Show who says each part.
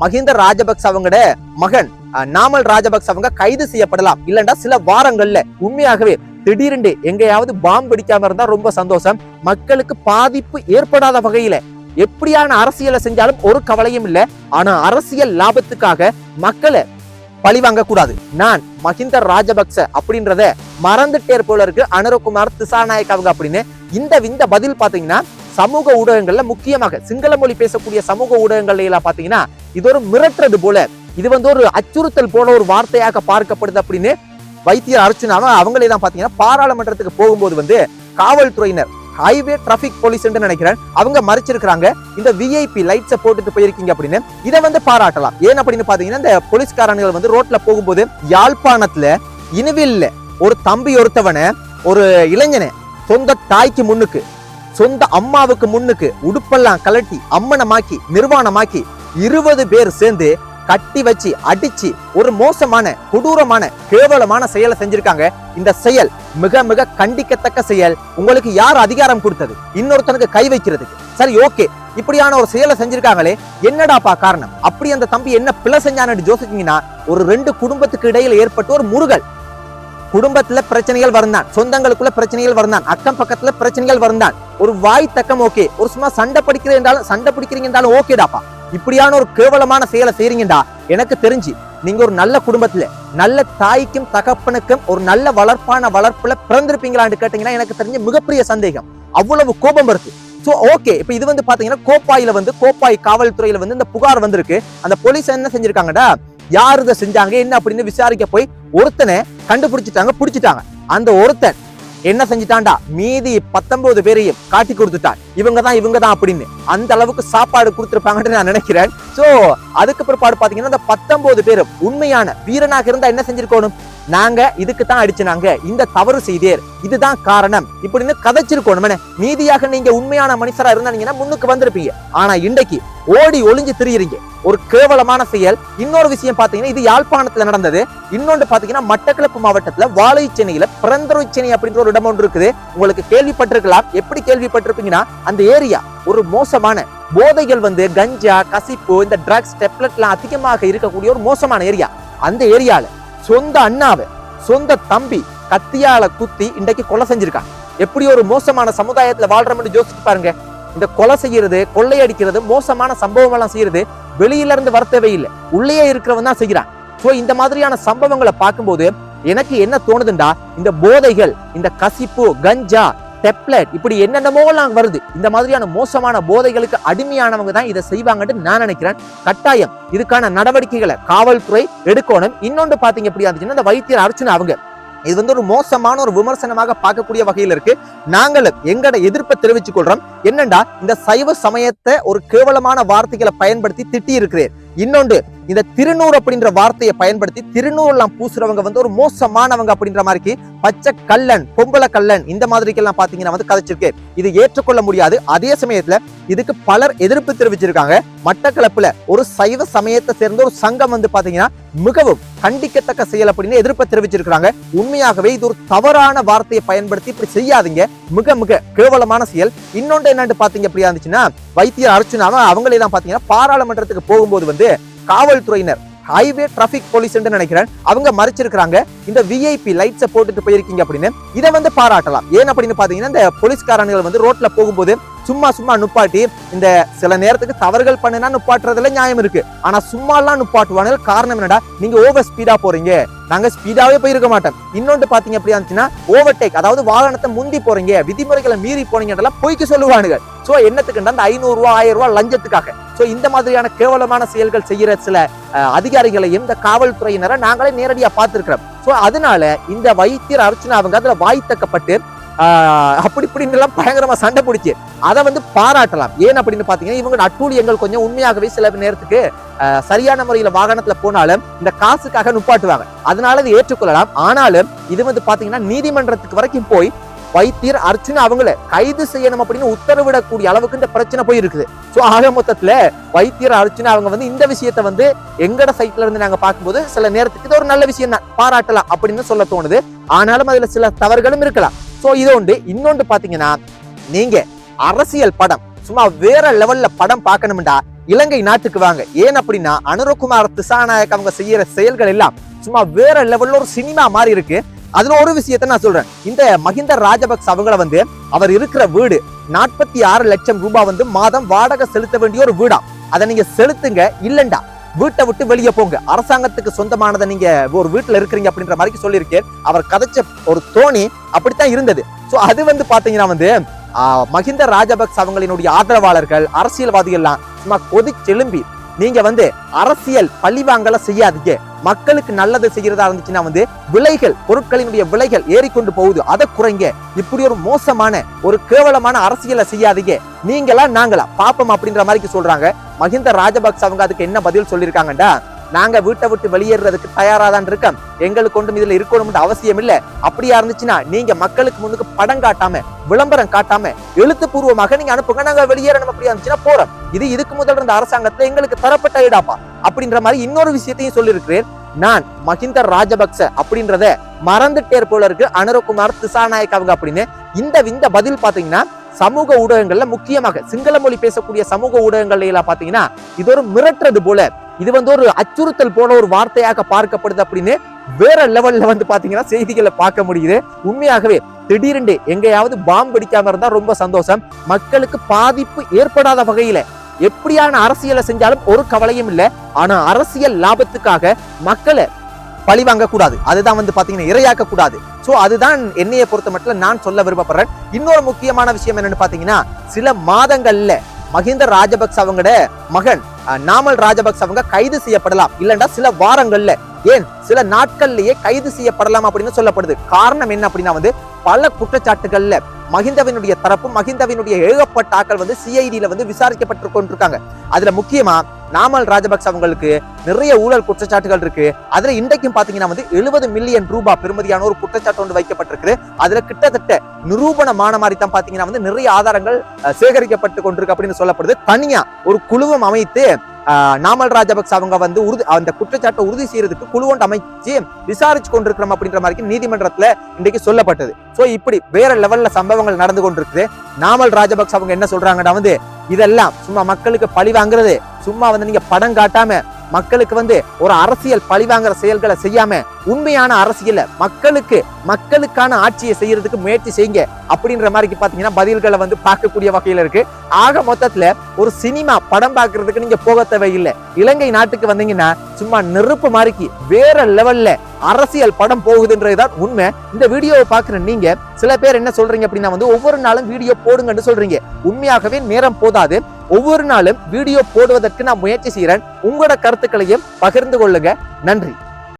Speaker 1: மஹிந்த ராஜபக்ச அவங்களோட மகன் நாமல் ராஜபக்ச அவங்க கைது செய்யப்படலாம். இல்லைன்னா சில வாரங்கள்ல உண்மையாகவே திடீரென்று எங்கேயாவது பாம்பு பிடிக்காம இருந்தா ரொம்ப சந்தோஷம். மக்களுக்கு பாதிப்பு ஏற்படாத வகையில எப்படியான அரசியலை செஞ்சாலும் ஒரு கவலையும் இல்ல. ஆனா அரசியல் லாபத்துக்காக மக்களை பழி வாங்க கூடாது நான் மஹிந்த ராஜபக்ச அப்படின்றத மறந்துட்டேர் போல இருக்கு. அனுரகுமார் திசாநாயக் அவங்க அப்படின்னு இந்த இந்த பதில் பாத்தீங்கன்னா சமூக ஊடகங்கள்ல முக்கியமாக சிங்கள மொழி பேசக்கூடிய சமூக ஊடகங்கள்ல எல்லாம் பாத்தீங்கன்னா இது ஒரு மிரட்டுறது போல. இது வந்து ஒரு அச்சுறுத்தல் போல ஒரு வார்த்தையாக பார்க்கப்படுது அப்படின்னு வைத்தியர் அர்ச்சுனாவை அவங்களே தான் பாத்தீங்கன்னா பாராளுமன்றத்துக்கு போகும்போது வந்து காவல்துறையினர் ஹைவே டிராபிக் போலீஸ் நினைக்கிறேன் அவங்க மறைச்சிருக்கிறாங்க. இந்த விஐபி லைட்ஸை போட்டுட்டு போயிருக்கீங்க அப்படின்னு. இதை வந்து பாராட்டலாம். ஏன் அப்படின்னு பாத்தீங்கன்னா இந்த போலீஸ்காரன்கள் வந்து ரோட்ல போகும்போது யாழ்ப்பாணத்துல இனிவில்ல ஒரு தம்பி ஒருத்தவனை ஒரு இளைஞனை சொந்த தாய்க்கு முன்னுக்கு சொந்த அம்மாவுக்கு முன்னுக்கு உடுப்பெல்லாம் கலட்டி அம்மனமாக்கி நிர்வாணமாக்கி இருபது பேர் சேர்ந்து கட்டி வச்சு அடிச்சு ஒரு மோசமான கொடூரமான கேவலமான செயலை செஞ்சிருக்காங்க. இந்த செயல் மிக மிக கண்டிக்கத்தக்க செயல். உங்களுக்கு யார் அதிகாரம் கொடுத்தது? இன்னொருத்தனுக்கு கை வைக்கிறதுக்கு. சரி ஓகே. இப்படியான ஒரு செயலை செஞ்சிருக்காங்களே என்னடாப்பா காரணம்? அப்படி அந்த தம்பி என்ன பிழை செஞ்சான்னு யோசிச்சீங்கன்னா ஒரு ரெண்டு குடும்பத்துக்கு இடையில ஏற்பட்ட ஒரு முருகல். குடும்பத்துல பிரச்சனைகள் வருந்தான். சொந்தங்களுக்குள்ள பிரச்சனைகள் வருந்தான். அக்கம் பக்கத்துல பிரச்சனைகள் வருந்தான். ஒரு வாய் தக்கம் ஓகே. ஒரு சும்மா சண்டை படிக்கிற என்றாலும் சண்டை பிடிக்கிறீங்க என்றாலும் ஓகேடாப்பா இப்படியான ஒரு கேவலமான செயலை செய்றீங்கடா. எனக்கு தெரிஞ்சு நீங்க ஒரு நல்ல குடும்பத்துல நல்ல தாய்க்கும் தகப்பனுக்கும் ஒரு நல்ல வளர்ப்பான வளர்ப்புல பிறந்திருப்பீங்களான்னு கேட்டீங்கன்னா எனக்கு தெரிஞ்ச மிகப்பெரிய சந்தேகம். அவ்வளவு கோபம் வருது. சோ ஓகே இப்ப இது வந்து பாத்தீங்கன்னா கோப்பாயில வந்து கோப்பாய் காவல்துறையில வந்து இந்த புகார் வந்திருக்கு. அந்த போலீஸ் என்ன செஞ்சிருக்காங்கடா? யார் இதை செஞ்சாங்க? என்ன அப்படின்னு விசாரிக்க போய் ஒருத்தனை கண்டுபிடிச்சிட்டாங்க பிடிச்சிட்டாங்க. அந்த ஒருத்தன் என்ன செஞ்சிட்டான்டா? மீதி பத்தொன்பது பேரையும் காட்டி கொடுத்துட்டான். இவங்க தான் இவங்க தான் அப்படின்னு. அந்த அளவுக்கு சாப்பாடு கொடுத்துருப்பாங்கன்னு நான் நினைக்கிறேன். சோ அதுக்கு பிற்பாடு பாத்தீங்கன்னா அந்த பத்தொன்பது பேரும் உண்மையான வீரனாக இருந்தா என்ன செஞ்சிருக்கணும்? நாங்க இதுக்கு தான் அடிச்சுனாங்க. இந்த தவறு செய்தேர். இதுதான் காரணம். இப்படின்னு கதைச்சிருக்கணும் நீதியாக நீங்க உண்மையான மனுஷரா இருந்தானீங்கன்னா முன்னுக்கு வந்திருப்பீங்க. ஆனா இன்றைக்கு ஓடி ஒளிஞ்சு திரியுறீங்க. ஒரு கேவலமான செயல். இன்னொரு விஷயம் பாத்தீங்கன்னா இது யாழ்ப்பாணத்துல நடந்தது. இன்னொன்று பாத்தீங்கன்னா மட்டக்களப்பு மாவட்டத்துல வாழைச்சென்னையில சென்னை அப்படின்ற ஒரு இடம் ஒன்று இருக்குது. உங்களுக்கு கேள்விப்பட்டிருக்கலாம். எப்படி கேள்விப்பட்டிருப்பீங்கன்னா அந்த ஏரியா ஒரு மோசமான போதைகள் வந்து கஞ்சா கசிப்பு இந்த ட்ரக்ஸ் டெப்லெட்லாம் அதிகமாக இருக்கக்கூடிய ஒரு மோசமான ஏரியா. அந்த ஏரியால சொந்த அண்ணாவை சொந்த தம்பி கத்தியால குத்தி இன்றைக்கு கொலை செஞ்சிருக்கான். எப்படி ஒரு மோசமான சமுதாயத்துல வாழ்றோம்னு யோசிச்சு பாருங்க. இந்த கொலை செய்யறது கொள்ளையடிக்கிறது மோசமான சம்பவம் எல்லாம் செய்யறது வெளியில இருந்து வரத்தவே இல்லை. உள்ளேயே இருக்கிறவன் தான் செய்யறான் சோ இந்த மாதிரியான சம்பவங்களை பார்க்கும்போது எனக்கு என்ன தோணுதுண்டா? இந்த போதைகள் இந்த கசிப்பு கஞ்சா டெப்லெட் இப்படி என்னென்னமோலாம் வருது. இந்த மாதிரியான மோசமான போதைகளுக்கு அடிமையானவங்க தான் இதை செய்வாங்கன்னு நான் நினைக்கிறேன். கட்டாயம். இதுக்கான நடவடிக்கைகளை காவல்துறை எடுக்கணும். இன்னொன்று பார்த்தீங்க எப்படி இருந்துச்சுன்னா இந்த வைத்தியர் அர்ச்சனை அவங்க. இது வந்து ஒரு மோசமான ஒரு விமர்சனமாக பார்க்கக்கூடிய வகையில் இருக்கு. நாங்களும் எங்கட எதிர்ப்பை தெரிவித்துக் கொள்றோம் என்னண்டா இந்த சைவ சமயத்தை ஒரு கேவலமான வார்த்தைகளை பயன்படுத்தி திட்டி இருக்கிறேன் இன்னொன்று இந்த திருநூறு அப்படின்ற வார்த்தையை பயன்படுத்தி திருநூறுலாம் பூசுறவங்க வந்து ஒரு மோசமானவங்க அப்படின்ற மாதிரி பச்சை கல்லன் பொம்பளை கல்லன் இந்த மாதிரிக்கெல்லாம் பாத்தீங்கன்னா வந்து கதைச்சிருக்கு. இது ஏற்றுக்கொள்ள முடியாது. அதே சமயத்துல இதுக்கு பலர் எதிர்ப்பு தெரிவிச்சிருக்காங்க. மட்டக்களப்புல ஒரு சைவ சமயத்தை சேர்ந்த ஒரு சங்கம் வந்து பாத்தீங்கன்னா மிகவும் கண்டிக்கத்தக்க செயல் அப்படின்னு எதிர்ப்பை தெரிவிச்சிருக்காங்க உண்மையாகவே இது ஒரு தவறான வார்த்தையை பயன்படுத்தி இப்படி செய்யாதீங்க. மிக மிக கேவலமான செயல். இன்னொன்று என்னன்னு பாத்தீங்க அப்படியா இருந்துச்சுன்னா வைத்தியர் அர்ச்சுனாவை அவங்களே தான் பாத்தீங்கன்னா பாராளுமன்றத்துக்கு போகும்போது வந்து காவல்துறையினர் ஹைவே டிராபிக் போலீஸ் நினைக்கிறேன் அவங்க மறைச்சிருக்காங்க இந்த விஐபி லைட்ஸை போட்டுட்டு போயிருக்கீங்க அப்படின்னு. இதை வந்து பாராட்டலாம். ஏன் அப்படின்னு பாத்தீங்கன்னா இந்த போலீஸ்காரன்கள் வந்து ரோட்ல போகும்போது சும்மா சும்மா நுப்பாட்டி இந்த சில நேரத்துக்கு தவறுகள் பண்ணுனா நுப்பாட்டுறதுல நியாயம் இருக்கு. ஆனா சும்மா எல்லாம் காரணம் என்னடா? நீங்க ஓவர் ஸ்பீடா போறீங்க. நாங்க ஸ்பீடாவே போயிருக்க மாட்டோம். இன்னொன்று பாத்தீங்க அப்படி இருந்துச்சுன்னா ஓவர்டேக் அதாவது வாகனத்தை முந்தி போறீங்க விதிமுறைகளை மீறி போறீங்கன்றலாம் பொய்க்கு சொல்லுவானுங்க ஸோ என்னத்துக்குண்டா அந்த ஐநூறுரூவா ஆயிரம் ரூபா லஞ்சத்துக்காக. ஸோ இந்த மாதிரியான கேவலமான செயல்கள் செய்கிற சில அஹ், அதிகாரிகளையும் இந்த காவல்துறையினரை நாங்களே நேரடியாக பார்த்திருக்கிறோம். ஸோ அதனால இந்த வைத்தியர் அர்ச்சனா அவங்க அதில் வாய் தக்கப்பட்டு அப்படி இப்படின்னு எல்லாம் பயங்கரமா சண்டை பிடிச்சி அதை வந்து பாராட்டலாம். ஏன் அப்படின்னு பாத்தீங்கன்னா இவங்க அட்டூழியங்கள் கொஞ்சம் உண்மையாகவே சில நேரத்துக்கு சரியான முறையில வாகனத்துல போனாலும் இந்த காசுக்காக நுப்பாட்டுவாங்க. அதனால இதை ஏற்றுக்கொள்ளலாம். ஆனாலும் இது வந்து பாத்தீங்கன்னா நீதிமன்றத்துக்கு வரைக்கும் போய் வைத்தியர் அர்ச்சனை அவங்கள கைது செய்யணும் அப்படின்னு உத்தரவிடக்கூடிய அளவுக்கு இந்த பிரச்சனை போய் இருக்குது சோ ஆக மொத்தத்துல வைத்தியர் அர்ச்சனை அவங்க வந்து இந்த விஷயத்தை வந்து எங்கட சைட்ல இருந்து நாங்க பார்க்கும்போது சில நேரத்துக்கு இது ஒரு நல்ல விஷயம் தான். பாராட்டலாம் அப்படின்னு சொல்ல தோணுது. ஆனாலும் அதுல சில தவறுகளும் இருக்கலாம். சோ இது ஒன்று இன்னொன்று பாத்தீங்கன்னா நீங்க அரசியல் படம் சும்மா வேற லெவல்ல படம் பார்க்கணும்டா இலங்கை நாட்டுக்கு வாங்க. ஏன் அப்படின்னா அனுரகுமார் திசாநாயக் அவங்க செய்யற செயல்கள் எல்லாம் சும்மா வேற லெவல்ல ஒரு சினிமா மாதிரி இருக்கு. அதுல ஒரு விஷயத்த நான் சொல்றேன். இந்த மஹிந்த ராஜபக்ச அவங்கள வந்து அவர் இருக்கிற வீடு நாற்பத்தி ஆறு லட்சம் ரூபாய் வந்து மாதம் வாடகை செலுத்த வேண்டிய ஒரு வீடா. அதை நீங்க செலுத்துங்க இல்லண்டா வீட்டை விட்டு வெளியே போங்க. அரசாங்கத்துக்கு சொந்தமானதை நீங்க ஒரு வீட்டுல இருக்கிறீங்க அப்படின்ற மாதிரி சொல்லியிருக்கேன். அவர் கதைச்ச ஒரு தோணி அப்படித்தான் இருந்தது. சோ அது வந்து பாத்தீங்கன்னா வந்து ஆஹ், மஹிந்த ராஜபக்ச அவங்களினுடைய ஆதரவாளர்கள் அரசியல்வாதிகள் எல்லாம் சும்மா கொதிச்செலும்பி நீங்க வந்து அரசியல் பழிவாங்கல செய்யாதீங்க. மக்களுக்கு நல்லது செய்யறதா இருந்துச்சுன்னா வந்து விலைகள் பொருட்களினுடைய விலைகள் ஏறிக்கொண்டு போகுது. அதை குறைங்க. இப்படி ஒரு மோசமான ஒரு கேவலமான அரசியலை செய்யாதீங்க. நீங்களா நாங்களா பாப்போம் அப்படின்ற மாதிரி சொல்றாங்க. மஹிந்த ராஜபக்ச அவங்க அதுக்கு என்ன பதில் சொல்லியிருக்காங்கடா நாங்க வீட்டை விட்டு வெளியேறதுக்கு தயாராக தான் இருக்கோம். எங்களுக்கு ஒன்றும் இதுல இருக்கணும்னு அவசியம் இல்லை அப்படியா இருந்துச்சுன்னா நீங்க மக்களுக்கு முன்னுக்கு படம் காட்டாம விளம்பரம் காட்டாம எழுத்துப்பூர்வமாக நீங்க அனுப்புங்க. நாங்க வெளியேறணும். அப்படியா இருந்துச்சுன்னா போறோம். இது இதுக்கு முதல் இருந்த அரசாங்கத்துல எங்களுக்கு தரப்பட்ட ஈடாப்பா. அப்படின்ற மாதிரி இன்னொரு விஷயத்தையும் சொல்லியிருக்கிறேன். நான் மஹிந்த ராஜபக்ச அப்படின்றத மறந்துட்டேர் போல இருக்கு. அனுரகுமார் திசாநாயக் அவங்க அப்படின்னு. இந்த இந்த பதில் பாத்தீங்கன்னா சமூக ஊடகங்கள்ல முக்கியமாக சிங்கள மொழி பேசக்கூடிய சமூக ஊடகங்கள்ல எல்லாம் பாத்தீங்கன்னா இது ஒரு மிரட்டுறது போல இது வந்து ஒரு அச்சுறுத்தல் போன ஒரு வார்த்தையாக பார்க்கப்படுது அப்படின்னு வேற லெவல்ல வந்து பாத்தீங்கன்னா செய்திகளை பார்க்க முடியுது. உண்மையாகவே திடீரென்று எங்கேயாவது பாம்பு பிடிக்காம இருந்தா ரொம்ப சந்தோஷம். மக்களுக்கு பாதிப்பு ஏற்படாத வகையில எப்படியான அரசியலை செஞ்சாலும் ஒரு கவலையும் இல்ல. ஆனா அரசியல் லாபத்துக்காக மக்களை பழி வாங்கக்கூடாது. அதுதான் வந்து பாத்தீங்கன்னா இரையாக்க கூடாது சோ அதுதான் என்னைய பொறுத்த மட்டும் நான் சொல்ல விருப்பப்படுறேன் இன்னொரு முக்கியமான விஷயம் என்னன்னு பாத்தீங்கன்னா சில மாதங்கள்ல மஹிந்த ராஜபக்ச அவங்களோட மகன் நாமல் ராஜபக்ச அவங்க கைது செய்யப்படலாம். இல்லண்டா சில வாரங்கள்ல ஏன்? சில நாட்கள்லயே கைது செய்யப்படலாம் அப்படின்னு சொல்லப்படுது. காரணம் என்ன அப்படின்னா வந்து பல குற்றச்சாட்டுகள்ல மஹிந்தவினுடைய தரப்பு மஹிந்தவினுடைய எழுதப்பட்ட ஆக்கள் வந்து சிஐடியில வந்து விசாரிக்கப்பட்டு கொண்டிருக்காங்க. அதுல முக்கியமா நாமல் ராஜபக்ச அவங்களுக்கு நிறைய ஊழல் குற்றச்சாட்டுகள் இருக்கு. அதுல இன்றைக்கும் பாத்தீங்கன்னா வந்து எழுபது மில்லியன் ரூபாய் பெறுமதியான ஒரு குற்றச்சாட்டு ஒன்று வைக்கப்பட்டிருக்கு அதுல கிட்டத்தட்ட நிரூபணமான மாதிரி தான் பாத்தீங்கன்னா வந்து நிறைய ஆதாரங்கள் சேகரிக்கப்பட்டு கொண்டிருக்கு அப்படின்னு சொல்லப்படுது. தனியா ஒரு குழுவம் அமைத்து நாமல் ராஜபக்ச அவங்க வந்து உறுதி அந்த குற்றச்சாட்டை உறுதி செய்யறதுக்கு குழு ஒன்று அமைச்சு விசாரிச்சு கொண்டிருக்கிறோம் அப்படின்ற மாதிரி நீதிமன்றத்துல இன்றைக்கு சொல்லப்பட்டது. சோ இப்படி வேற லெவல்ல சம்பவங்கள் நடந்து கொண்டிருக்குது. நாமல் ராஜபக்ச அவங்க என்ன சொல்றாங்கன்னா வந்து இதெல்லாம் சும்மா மக்களுக்கு பழி வாங்குறது. சும்மா வந்து நீங்க படம் காட்டாம மக்களுக்கு வந்து ஒரு அரசியல் பழிவாங்குற செயல்களை செய்யாம உண்மையான அரசியல மக்களுக்கு மக்களுக்கான ஆட்சியை செய்யறதுக்கு முயற்சி செய்யுங்க அப்படின்ற மாதிரி பாத்தீங்கன்னா பதில்களை வந்து பார்க்கக்கூடிய வகையில இருக்கு. ஆக மொத்தத்துல ஒரு சினிமா படம் பார்க்கறதுக்கு நீங்க போக தேவையில்லை. இலங்கை நாட்டுக்கு வந்தீங்கன்னா சும்மா நெருப்பு மாதிரிக்கு வேற லெவல்ல அரசியல் படம் போகுதுன்றதுதான் உண்மை. இந்த வீடியோவை பாக்குற நீங்க சில பேர் என்ன சொல்றீங்க அப்படின்னா வந்து ஒவ்வொரு நாளும் வீடியோ போடுங்கன்னு சொல்றீங்க. உண்மையாகவே நேரம் போதாது. ஒவ்வொரு நாளும் வீடியோ போடுவதற்கு நான் முயற்சி செய்யறேன் உங்களோட கருத்துக்களையும் பகிர்ந்து கொள்ளுங்க. நன்றி.